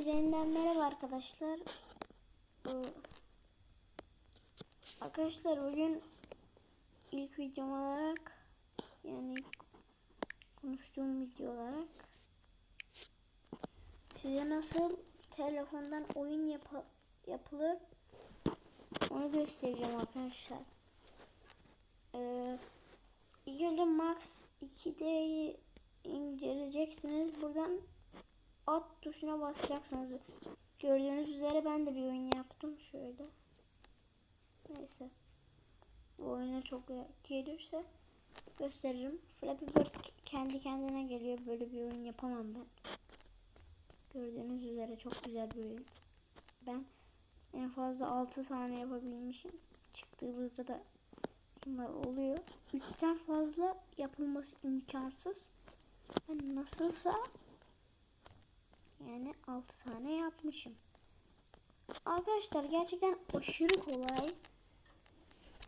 Hepinize yeniden merhaba arkadaşlar. Arkadaşlar bugün ilk videom olarak yani konuştuğum video olarak size nasıl telefondan oyun yap yapılır onu göstereceğim arkadaşlar. Ee, ilk önce Max 2D'yi inceleyeceksiniz. Buradan at tuşuna basacaksınız. Gördüğünüz üzere ben de bir oyun yaptım şöyle. Neyse. Bu oyuna çok gelirse gösteririm. Flappy Bird kendi kendine geliyor. Böyle bir oyun yapamam ben. Gördüğünüz üzere çok güzel bir oyun. Ben en fazla 6 tane yapabilmişim. Çıktığımızda da bunlar oluyor. 3'ten fazla yapılması imkansız. Ben nasılsa yani 6 tane yapmışım. Arkadaşlar gerçekten aşırı kolay.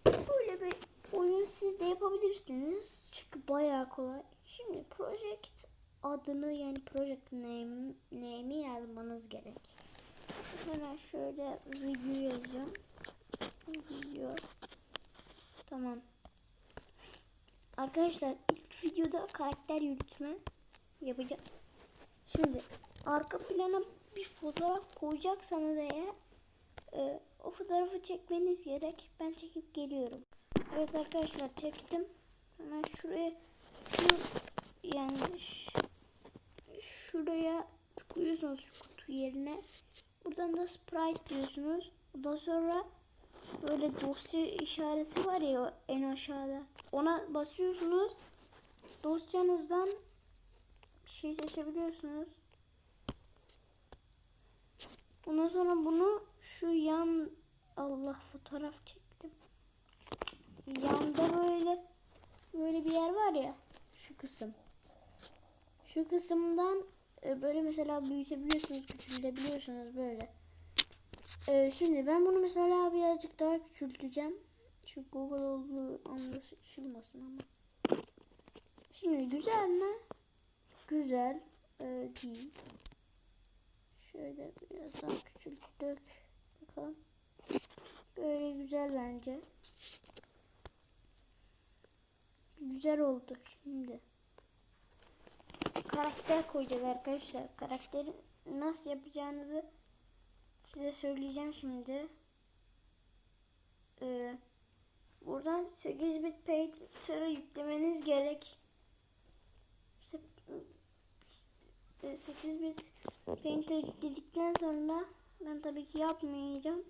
Böyle bir oyun siz de yapabilirsiniz. Çünkü bayağı kolay. Şimdi project adını yani project name name'i yazmanız gerek. Hemen şöyle video yazacağım. Video. Tamam. Arkadaşlar ilk videoda karakter yürütme yapacağız. Şimdi arka plana bir fotoğraf koyacaksanız eğer e, o fotoğrafı çekmeniz gerek. Ben çekip geliyorum. Evet arkadaşlar çektim. Hemen şuraya şu yani şuraya tıklıyorsunuz şu kutu yerine. Buradan da sprite diyorsunuz. Ondan sonra böyle dosya işareti var ya en aşağıda. Ona basıyorsunuz. Dosyanızdan şey seçebiliyorsunuz. Ondan sonra bunu şu yan Allah fotoğraf çektim. Yanda böyle böyle bir yer var ya şu kısım. Şu kısımdan e, böyle mesela büyütebiliyorsunuz, küçültebiliyorsunuz böyle. E, şimdi ben bunu mesela birazcık daha küçülteceğim. Şu Google olduğu anlaşılmasın ama. Şimdi güzel mi? Güzel e, değil. Şöyle biraz daha küçülttük. Bakalım. Böyle güzel bence. Güzel oldu şimdi. Karakter koyacağız arkadaşlar. Karakteri nasıl yapacağınızı size söyleyeceğim şimdi. Ee, buradan 8 bit painter'ı yüklemeniz gerek. Se- e, 8 bit painter yükledikten sonra ben tabii ki yapmayacağım.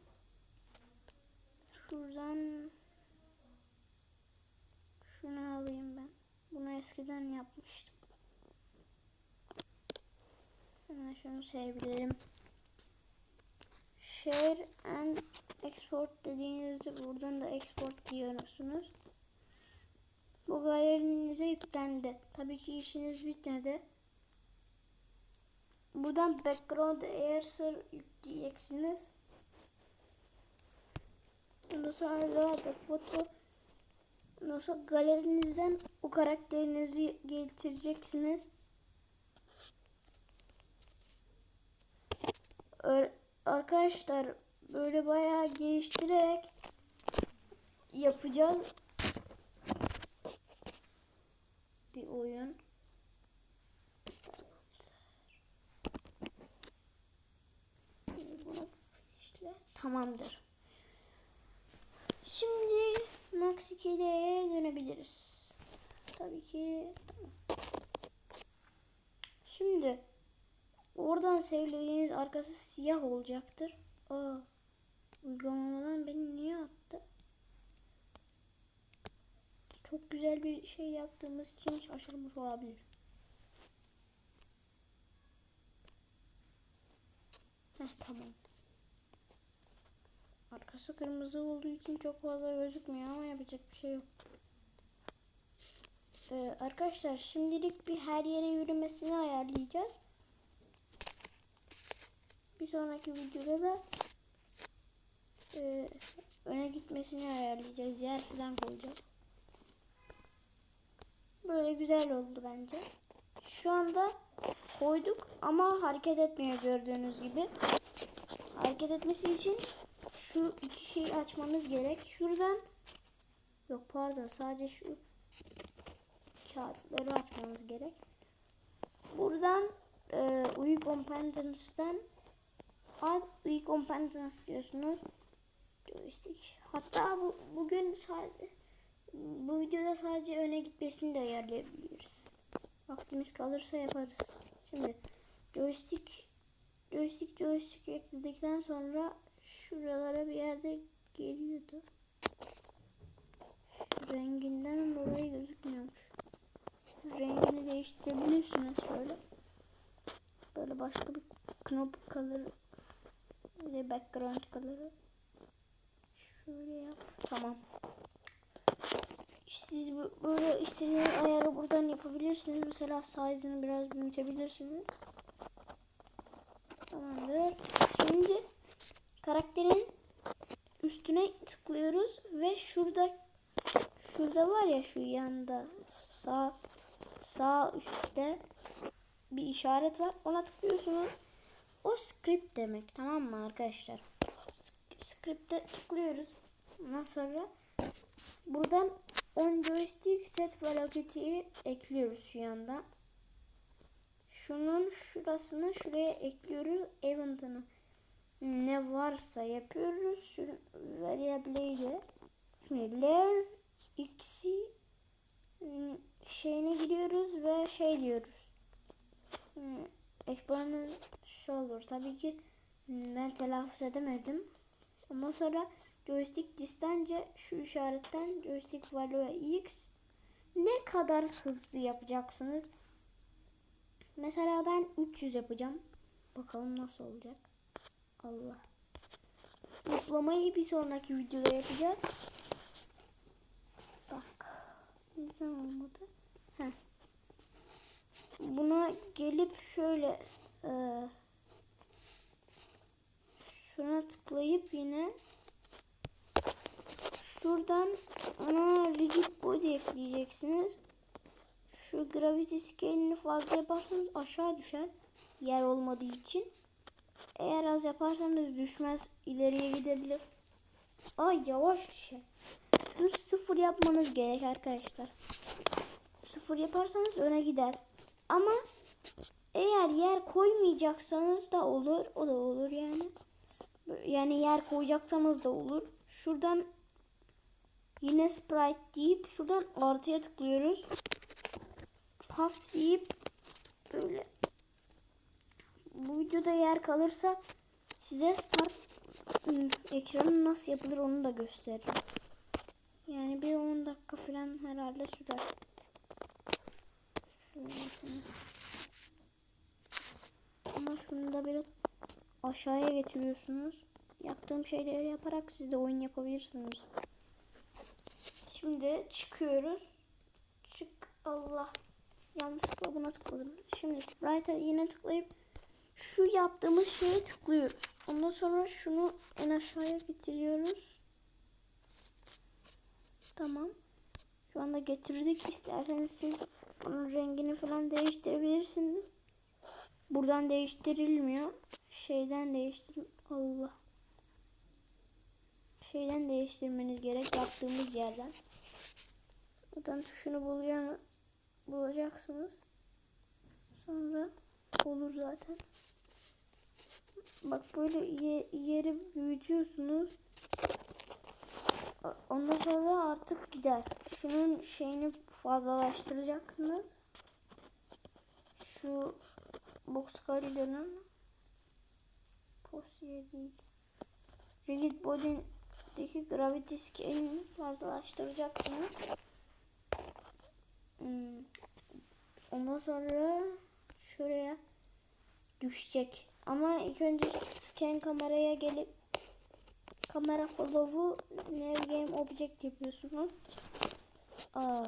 Şuradan şunu alayım ben. Bunu eskiden yapmıştım. Hemen şunu sevebilirim. Share and export dediğinizde buradan da export diyorsunuz. Bu galerinize yüklendi. Tabii ki işiniz bitmedi. Buradan background eraser yükleyeceksiniz. Ondan sonra da foto Ondan sonra galerinizden o karakterinizi getireceksiniz. Ö- Arkadaşlar böyle bayağı geliştirerek yapacağız bir oyun. Bunu finish'le. Tamamdır. Şimdi Max 2D'ye dönebiliriz. Tabii ki. Tamam. Şimdi oradan sevdiğiniz arkası siyah olacaktır. Aa, uygulamadan beni niye attı? Çok güzel bir şey yaptığımız için şaşırmış olabilir. Heh, tamam. Arkası kırmızı olduğu için çok fazla gözükmüyor ama yapacak bir şey yok. Ee, arkadaşlar şimdilik bir her yere yürümesini ayarlayacağız. Bir sonraki videoda da e, öne gitmesini ayarlayacağız. Yer falan koyacağız. Böyle güzel oldu bence. Şu anda koyduk ama hareket etmiyor gördüğünüz gibi. Hareket etmesi için şu iki şeyi açmanız gerek. Şuradan yok pardon sadece şu kağıtları açmanız gerek. Buradan e, UI Competence'den Add UI Competence diyorsunuz. Joystick. Hatta bu, bugün sadece bu videoda sadece öne gitmesini de ayarlayabiliyoruz. Vaktimiz kalırsa yaparız. Şimdi joystick joystick joystick ekledikten sonra şuralara Renginden dolayı gözükmüyormuş. Rengini değiştirebilirsiniz şöyle. Böyle başka bir knop kalır. Bir background color'ı. Şöyle yap. Tamam. Siz böyle istediğiniz ayarı buradan yapabilirsiniz. Mesela size'ını biraz büyütebilirsiniz. Tamamdır. Şimdi karakterin üstüne tıklıyoruz ve şurada şurada var ya şu yanda sağ sağ üstte bir işaret var. Ona tıklıyorsunuz. O script demek. Tamam mı arkadaşlar? Script'e tıklıyoruz. Ondan sonra buradan on joystick set velocity'yi ekliyoruz şu yanda. Şunun şurasını şuraya ekliyoruz. Event'ını ne varsa yapıyoruz. Şu variable'yi de şimdi layer x'i ım, şeyine giriyoruz ve şey diyoruz. Hmm, Exponential tabii ki hmm, ben telaffuz edemedim. Ondan sonra joystick distance şu işaretten joystick value x ne kadar hızlı yapacaksınız? Mesela ben 300 yapacağım. Bakalım nasıl olacak. Allah. Zıplamayı bir sonraki videoda yapacağız. Neden olmadı? Heh. Buna gelip şöyle e, şuna tıklayıp yine şuradan ona rigid body ekleyeceksiniz. Şu gravity scale'ini fazla yaparsanız aşağı düşer. Yer olmadığı için. Eğer az yaparsanız düşmez. ileriye gidebilir. Ay yavaş düşer. Şunu sıfır yapmanız gerek arkadaşlar. Sıfır yaparsanız öne gider. Ama eğer yer koymayacaksanız da olur. O da olur yani. Yani yer koyacaksanız da olur. Şuradan yine sprite deyip şuradan artıya tıklıyoruz. Puff deyip böyle bu videoda yer kalırsa size start ım, ekranı nasıl yapılır onu da gösteririm. Yani bir 10 dakika falan herhalde sürer. Ama şunu da biraz aşağıya getiriyorsunuz. Yaptığım şeyleri yaparak siz de oyun yapabilirsiniz. Şimdi çıkıyoruz. Çık Allah. Yanlışlıkla buna tıkladım. Şimdi sprite'a yine tıklayıp şu yaptığımız şeye tıklıyoruz. Ondan sonra şunu en aşağıya getiriyoruz. Tamam. Şu anda getirdik. İsterseniz siz bunun rengini falan değiştirebilirsiniz. Buradan değiştirilmiyor. Şeyden değiştir. Allah. Şeyden değiştirmeniz gerek yaptığımız yerden. Buradan tuşunu bulacağınız bulacaksınız. Sonra olur zaten. Bak böyle ye- yeri büyütüyorsunuz. Ondan sonra artık gider. Şunun şeyini fazlalaştıracaksınız. Şu box kalidenin posiye değil. Rigid body'deki gravity scale'ini fazlalaştıracaksınız. Hmm. Ondan sonra şuraya düşecek. Ama ilk önce scan kameraya gelip kamera follow'u nav game object yapıyorsunuz. Aa,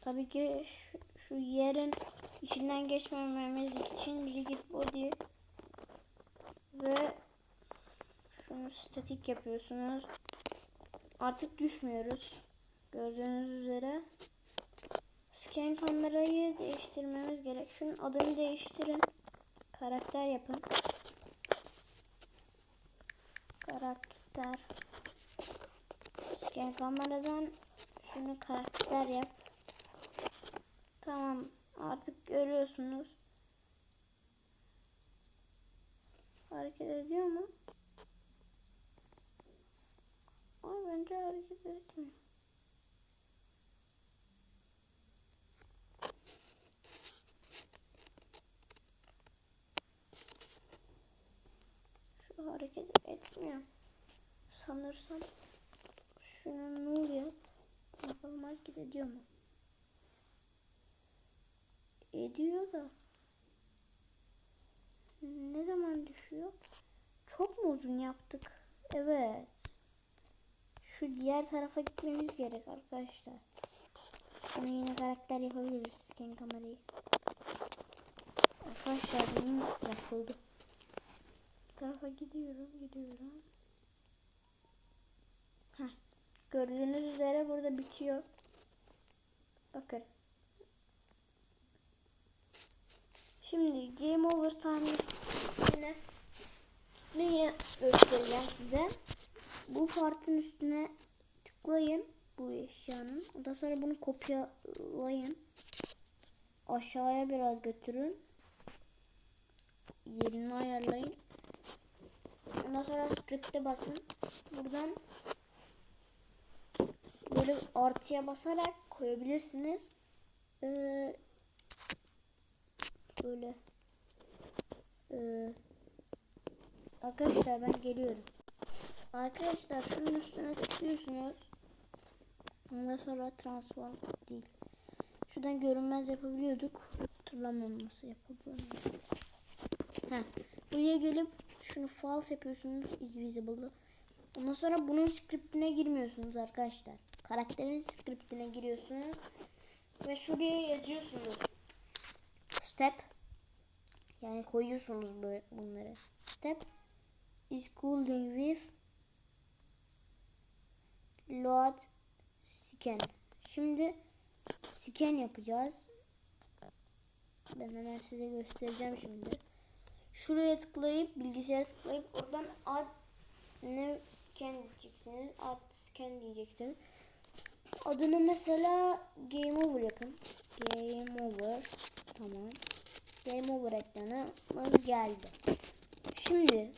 tabii ki şu, şu yerin içinden geçmememiz için rigid body ve şunu statik yapıyorsunuz. Artık düşmüyoruz. Gördüğünüz üzere. Scan kamerayı değiştirmemiz gerek. Şunun adını değiştirin. Karakter yapın. Karakter. Scan kameradan şunu karakter yap. Tamam artık görüyorsunuz. Hareket ediyor mu? Ama bence hareket etmiyor. Şu hareket etmiyor. Sanırsam şunu ne oluyor? Bakalım hareket ediyor mu? Ediyor da ne zaman düşüyor? Çok mu uzun yaptık? Evet. Şu diğer tarafa gitmemiz gerek arkadaşlar. Şimdi yine karakter yapabiliriz scan kamerayı. Arkadaşlar benim yapıldı. Bu tarafa gidiyorum, gidiyorum. Heh. Gördüğünüz üzere burada bitiyor. Bakın. Şimdi Game Over tanesine tıklayı göstereceğim size. Bu partın üstüne tıklayın bu eşyanın. Ondan sonra bunu kopyalayın. Aşağıya biraz götürün. Yerini ayarlayın. Ondan sonra script'e basın. Buradan böyle artıya basarak koyabilirsiniz. Ee, böyle ee, arkadaşlar ben geliyorum. Arkadaşlar şunun üstüne tıklıyorsunuz. Ondan sonra transform değil. Şuradan görünmez yapabiliyorduk. Hatırlamıyorum nasıl yapıldığını. Buraya gelip şunu false yapıyorsunuz invisible. Ondan sonra bunun scriptine girmiyorsunuz arkadaşlar. Karakterin scriptine giriyorsunuz. Ve şuraya yazıyorsunuz. Step. Yani koyuyorsunuz böyle bunları. Step is cooling with load scan. Şimdi scan yapacağız. Ben hemen size göstereceğim şimdi. Şuraya tıklayıp bilgisayara tıklayıp oradan add ne scan diyeceksiniz. Add scan diyeceksiniz. Adını mesela game over yapın. Game over. Tamam. Game over ekranımız geldi. Şimdi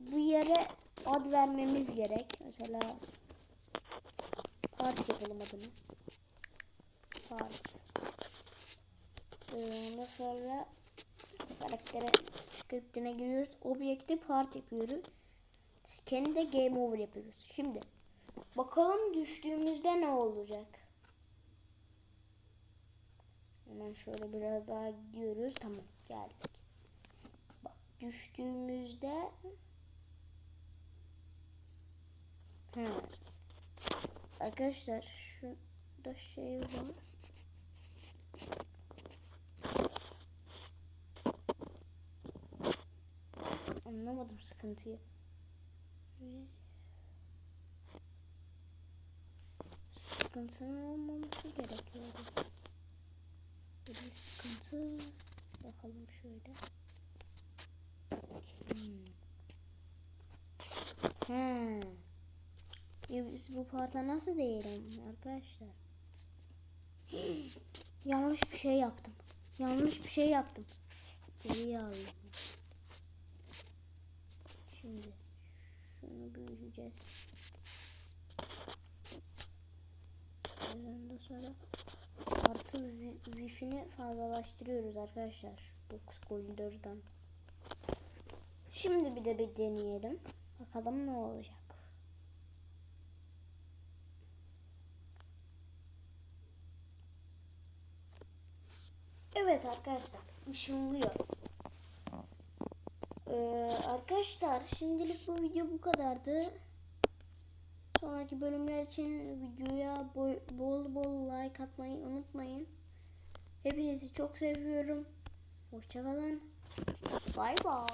bu yere ad vermemiz gerek. Mesela part yapalım adını. Part. Ee, ondan sonra karaktere scriptine giriyoruz. Objekte part yapıyoruz. Scan'i de game over yapıyoruz. Şimdi bakalım düştüğümüzde ne olacak? Hemen şöyle biraz daha gidiyoruz. Tamam geldik. Bak düştüğümüzde He. Arkadaşlar şurada şey var. Anlamadım sıkıntıyı. Sıkıntının olmaması gerekiyordu. Bir sıkıntı. Bakalım şöyle. Hmm. He. Ya biz bu parta nasıl değelim arkadaşlar? Yanlış bir şey yaptım. Yanlış bir şey yaptım. Geriye alayım. Şimdi şunu büyüteceğiz. Ondan sonra artı wifi'ni fazlalaştırıyoruz arkadaşlar. Box koridordan. Şimdi bir de bir deneyelim. Bakalım ne olacak. Evet arkadaşlar ışınlıyor. Ee, arkadaşlar şimdilik bu video bu kadardı. Sonraki bölümler için videoya bol bol like atmayı unutmayın. Hepinizi çok seviyorum. Hoşçakalın. Bay bay.